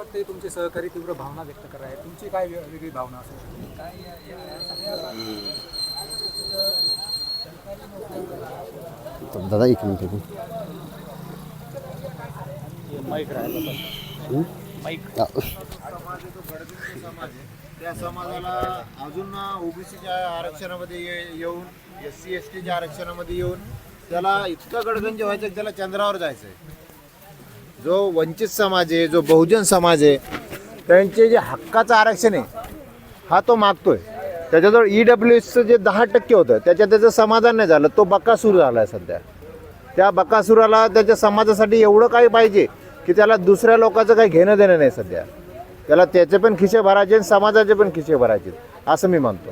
वाटते तुमचे सहकारी तीव्र भावना व्यक्त आहेत? तुमची काय वेगळी भावना असेल काय या- या- या सगळ्या तर दादा एक मिनिट. माईक राहिला हं? माईक समाज आहे तो समाज आहे त्या समाजाला अजून ओबीसीच्या आरक्षणामध्ये ये- येऊन एस सी एस टीच्या आरक्षणामध्ये येऊन त्याला इतकं गडगंज व्हायचं की त्याला चंद्रावर जायचं आहे जो वंचित समाज आहे जो बहुजन समाज आहे त्यांचे जे हक्काचं आरक्षण आहे हा तो मागतोय. त्याच्याजवळ ई डब्ल्यू एसचं जे दहा टक्के होतं त्याच्यात त्याचं समाधान नाही झालं तो बकासूर झाला आहे सध्या. त्या बकासुराला त्याच्या समाजासाठी एवढं काही पाहिजे की त्याला दुसऱ्या लोकांचं काही घेणं देणं नाही सध्या. त्याला त्याचे पण खिसे भरायचे आणि समाजाचे पण खिसे भरायचे असं मी मानतो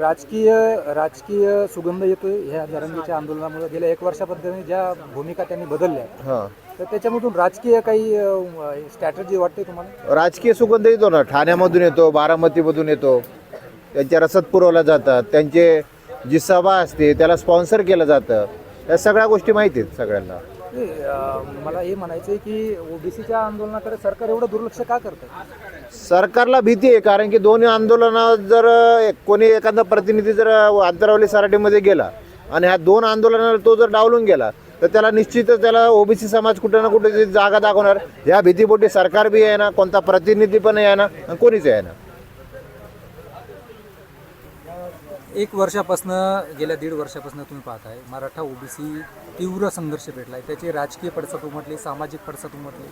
राजकीय राजकीय सुगंध येतोय ह्या जरंगीच्या आंदोलनामुळे. गेल्या एक वर्षापर्यंत ज्या भूमिका त्यांनी बदलल्या हां. तर त्याच्यामधून राजकीय काही स्ट्रॅटजी वाटते तुम्हाला? राजकीय सुगंध येतो ना. ठाण्यामधून येतो बारामतीमधून येतो. त्यांच्या रसद पुरवल्या जातात. त्यांचे जी सभा असते त्याला स्पॉन्सर केलं जातं. या सगळ्या गोष्टी माहिती आहेत सगळ्यांना. अं, मला हे म्हणायचं आहे की ओबीसीच्या आंदोलनाकडे सरकार एवढं दुर्लक्ष का करतं सरकारला भीती आहे कारण की दोन्ही आंदोलनात जर एक- कोणी एखादा प्रतिनिधी जर आंतरवली सराटीमध्ये गेला आणि ह्या दोन आंदोलनाला तो जर डावलून गेला तर त्याला निश्चितच त्याला ओबीसी समाज कुठे ना कुठे जागा दाखवणार. या भीतीपोटी सरकार बी आहे ना कोणता प्रतिनिधी पण आहे ना आणि कोणीच आहे ना. एक वर्षापासून गेल्या दीड वर्षापासून तुम्ही पाहताय मराठा ओबीसी तीव्र संघर्ष भेटलाय त्याचे राजकीय पडसाद उमटले सामाजिक पडसाद उमटले.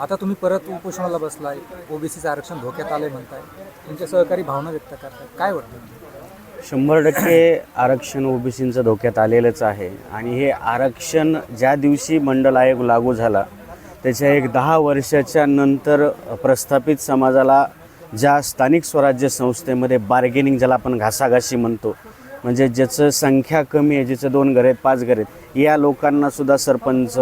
आता तुम्ही परत उपोषणाला बसलाय ओबीसीचं आरक्षण धोक्यात आलंय म्हणताय. तुमच्या सहकारी भावना व्यक्त करताय. काय वाटतं? शंभर टक्के आरक्षण ओबीसींचं धोक्यात आलेलंच आहे. आणि हे आरक्षण ज्या दिवशी मंडल आयोग लागू झाला त्याच्या एक दहा वर्षाच्या नंतर प्रस्थापित समाजाला ज्या स्थानिक स्वराज्य संस्थेमध्ये बार्गेनिंग ज्याला आपण घासाघाशी म्हणतो म्हणजे ज्याचं संख्या कमी आहे ज्याचं दोन घर आहेत पाच घर आहेत या लोकांना सुद्धा सरपंच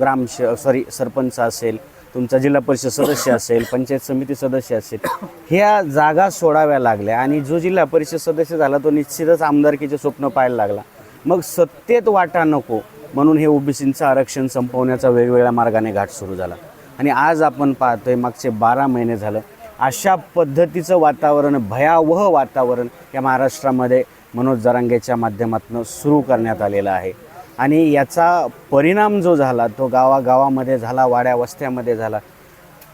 ग्राम सॉरी सरपंच असेल तुमचा जिल्हा परिषद सदस्य असेल पंचायत समिती सदस्य असेल ह्या जागा सोडाव्या लागल्या आणि जो जिल्हा परिषद सदस्य झाला तो निश्चितच आमदारकीचे स्वप्न पाहायला लागला. मग सत्तेत वाटा नको म्हणून हे ओबीसींचं आरक्षण संपवण्याचा वेगवेगळ्या मार्गाने घाट सुरू झाला. आणि आज आपण पाहतोय मागचे बारा महिने झालं अशा पद्धतीचं वातावरण भयावह वातावरण या महाराष्ट्रामध्ये मनोज जरांगेच्या माध्यमातून सुरू करण्यात आलेलं आहे. आणि याचा परिणाम जो झाला तो गावागावामध्ये झाला वाड्या वस्त्यामध्ये झाला.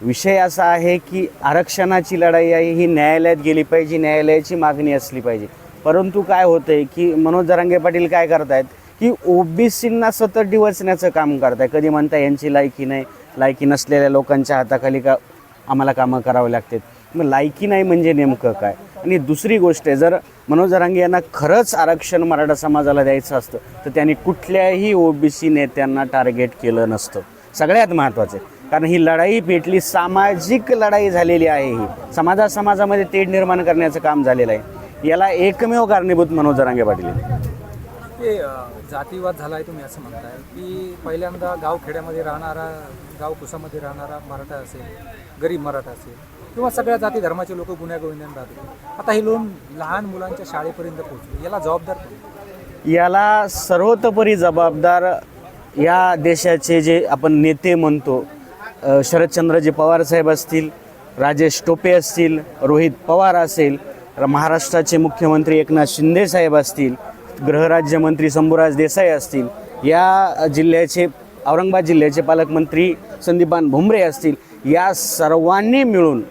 विषय असा आहे की आरक्षणाची लढाई आहे ही न्यायालयात गेली पाहिजे न्यायालयाची मागणी असली पाहिजे. परंतु काय होतं आहे की मनोज जरांगे पाटील काय करतायत की ओबीसींना सतत डिवचण्याचं काम करताय कधी म्हणता यांची लायकी नाही लायकी नसलेल्या लोकांच्या हाताखाली का आम्हाला कामं करावी लागतात. मग लायकी नाही म्हणजे नेमकं काय? आणि दुसरी गोष्ट आहे जर मनोज जरांगे यांना खरंच आरक्षण मराठा समाजाला द्यायचं असतं तर त्यांनी कुठल्याही ओबीसी नेत्यांना टार्गेट केलं नसतं. सगळ्यात महत्त्वाचं आहे. कारण ही लढाई पेटली सामाजिक लढाई झालेली आहे ही. समाजा समाजामध्ये तेढ निर्माण करण्याचं काम झालेलं आहे. याला एकमेव कारणीभूत मनोज जरांगे पाटील ते जातीवाद झाला आहे तुम्ही असं म्हणताय की पहिल्यांदा गाव खेड्यामध्ये राहणारा गाव कुसामध्ये राहणारा मराठा असेल गरीब मराठा असेल किंवा सगळ्या जाती धर्माचे लोक गुन्ह्यागोविंदाने राहत आता हे लोन लहान मुलांच्या शाळेपर्यंत पोहोचले याला जबाबदार कोण? याला सर्वतोपरी जबाबदार या देशाचे जे आपण नेते म्हणतो शरदचंद्रजी पवार साहेब असतील राजेश टोपे असतील रोहित पवार असेल महाराष्ट्राचे मुख्यमंत्री एकनाथ शिंदे साहेब असतील गृहराज्यमंत्री शंभूराज देसाई असतील या जिल्ह्याचे औरंगाबाद जिल्ह्याचे पालकमंत्री संदीपान भुमरे असतील या सर्वांनी मिळून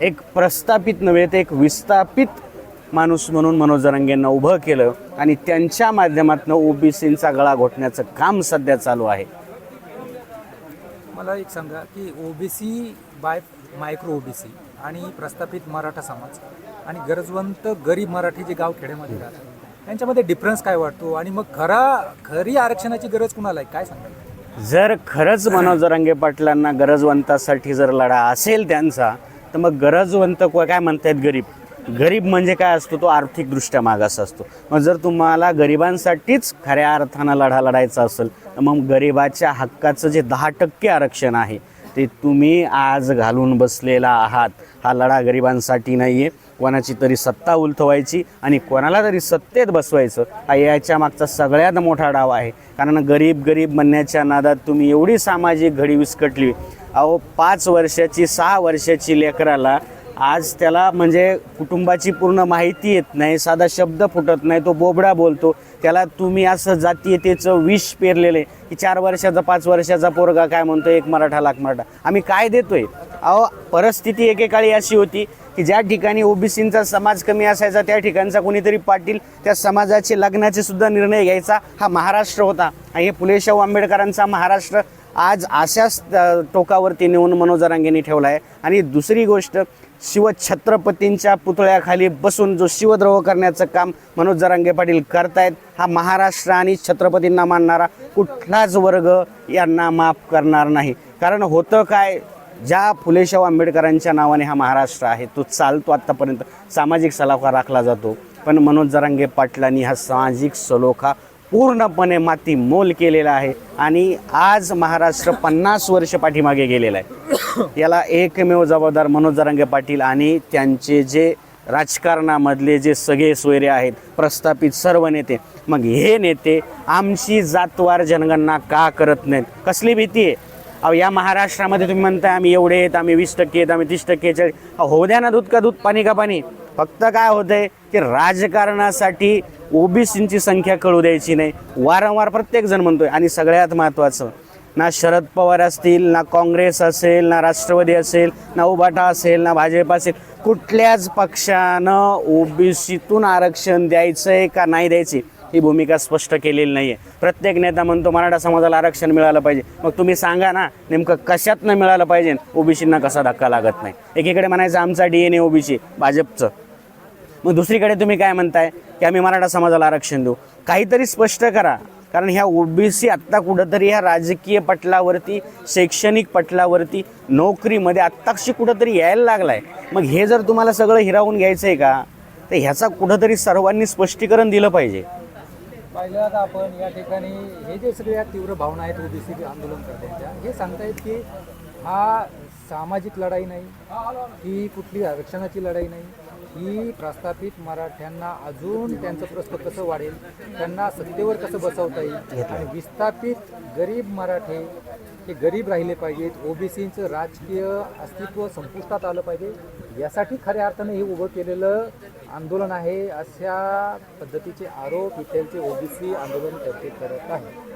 एक प्रस्थापित नव्हे तर एक विस्थापित माणूस म्हणून मनोज जरांगेंना उभं केलं आणि त्यांच्या माध्यमातून ओबीसींचा गळा घोटण्याचं काम सध्या चालू आहे. मला एक सांगा की ओबीसी बाय मायक्रो ओबीसी आणि प्रस्थापित मराठा समाज आणि गरजवंत गरीब मराठी जे गाव खेड्यामध्ये राहतात त्यांच्यामध्ये डिफरन्स काय वाटतो? आणि मग खरा खरी आरक्षणाची गरज कुणाला आहे? काय सांगाल? जर खरंच मनोज जरांगे पाटलांना गरजवंतासाठी जर लढा असेल त्यांचा तर मग गरजवंत को- काय म्हणतायत गरीब? गरीब म्हणजे काय असतो? तो आर्थिकदृष्ट्या मागास असतो. मग जर तुम्हाला गरिबांसाठीच खऱ्या अर्थानं लढा लढायचा असेल तर मग गरिबाच्या हक्काचं जे दहा टक्के आरक्षण आहे ते तुम्ही आज घालून बसलेला आहात. हा लढा गरिबांसाठी नाही आहे कोणाची तरी सत्ता उलथवायची आणि कोणाला तरी सत्तेत बसवायचं हा याच्या मागचा सगळ्यात मोठा डाव आहे. कारण गरीब गरीब म्हणण्याच्या नादात तुम्ही एवढी सामाजिक घडी विस्कटली. अहो पाच वर्षाची सहा वर्षाची लेकराला आज त्याला म्हणजे कुटुंबाची पूर्ण माहिती येत नाही साधा शब्द फुटत नाही तो बोबडा बोलतो. त्याला तुम्ही असं जातीयतेचं विष पेरलेले की चार वर्षाचा पाच वर्षाचा पोरगा काय म्हणतो एक मराठा लाख मराठा. आम्ही काय देतोय? अहो परिस्थिती एकेकाळी अशी होती की ज्या ठिकाणी ओबीसींचा समाज कमी असायचा त्या ठिकाणचा कोणीतरी पाटील त्या समाजाचे लग्नाचे सुद्धा निर्णय घ्यायचा हा महाराष्ट्र होता. आणि हे फुले शाहू आंबेडकरांचा महाराष्ट्र आज अशाच टोकावरती नेऊन मनोज जरांगेंनी ठेवला आहे आणि दुसरी गोष्ट शिवछत्रपतींच्या पुतळ्याखाली बसून जो शिवद्रोह करण्याचं काम मनोज जरांगे पाटील करतायत हा महाराष्ट्र आणि छत्रपतींना मानणारा कुठलाच वर्ग यांना माफ करणार नाही. कारण होतं काय ज्या फुलेशाहू आंबेडकरांच्या नावाने हा महाराष्ट्र आहे तो चालतो आत्तापर्यंत. सामाजिक सलोखा राखला जातो. पण मनोज जरांगे पाटलांनी हा सामाजिक सलोखा पूर्णपणे माती मोल केलेला आहे आणि आज महाराष्ट्र पन्नास वर्ष पाठीमागे गेलेला आहे. याला एकमेव जबाबदार मनोज जरांगे पाटील आणि त्यांचे जे राजकारणामधले जे सगळे सोयरे आहेत प्रस्थापित सर्व नेते मग हे नेते आमची जातवार जनगणना का करत नाहीत? कसली भीती आहे? अहो या महाराष्ट्रामध्ये तुम्ही म्हणताय आम्ही एवढे आहेत आम्ही वीस टक्के आहेत आम्ही तीस टक्के आहेत. हो द्या ना दूध का दूध पाणी का पाणी. फक्त काय होतंय की राजकारणासाठी ओबीसींची संख्या कळू द्यायची नाही. वारंवार प्रत्येक जण म्हणतोय आणि सगळ्यात महत्त्वाचं ना शरद पवार असतील ना काँग्रेस असेल ना राष्ट्रवादी असेल ना उभाटा असेल ना भाजप असेल कुठल्याच पक्षानं ओबीसीतून आरक्षण द्यायचंय का नाही द्यायची ही भूमिका स्पष्ट केलेली नाही आहे प्रत्येक नेता म्हणतो मराठा समाजाला आरक्षण मिळालं पाहिजे. मग तुम्ही सांगा ना नेमकं कशातनं मिळालं पाहिजे? ओबीसींना कसा धक्का लागत नाही? एकीकडे म्हणायचं आमचा डी एन ए ओबीसी भाजपचं. मग दुसरीकडे तुम्ही काय म्हणताय की आम्ही मराठा समाजाला आरक्षण देऊ? काहीतरी स्पष्ट करा. कारण ह्या ओबीसी आत्ता कुठंतरी ह्या राजकीय पटलावरती शैक्षणिक पटलावरती नोकरीमध्ये आत्ताशी कुठंतरी यायला लागला आहे मग हे जर तुम्हाला सगळं हिरावून घ्यायचं आहे का? तर ह्याचा कुठंतरी सर्वांनी स्पष्टीकरण दिलं पाहिजे. पाहिलं आता आपण या ठिकाणी हे जे सगळ्या तीव्र भावना आहेत ओबीसी आंदोलनकर्त्यांच्या हे सांगतायत की हा सामाजिक लढाई नाही ही कुठली आरक्षणाची लढाई नाही. ही प्रस्थापित मराठ्यांना अजून त्यांचं प्रस्थ कसं वाढेल त्यांना सत्तेवर कसं बसवता येईल? आणि विस्थापित गरीब मराठे हे गरीब राहिले पाहिजेत ओबीसीचं राजकीय अस्तित्व संपुष्टात आलं पाहिजे यासाठी खऱ्या अर्थाने हे उभं केलेलं आंदोलन आहे अशा पद्धतीचे आरोप इथलचे ओबीसी आंदोलनकर्ते करत आहे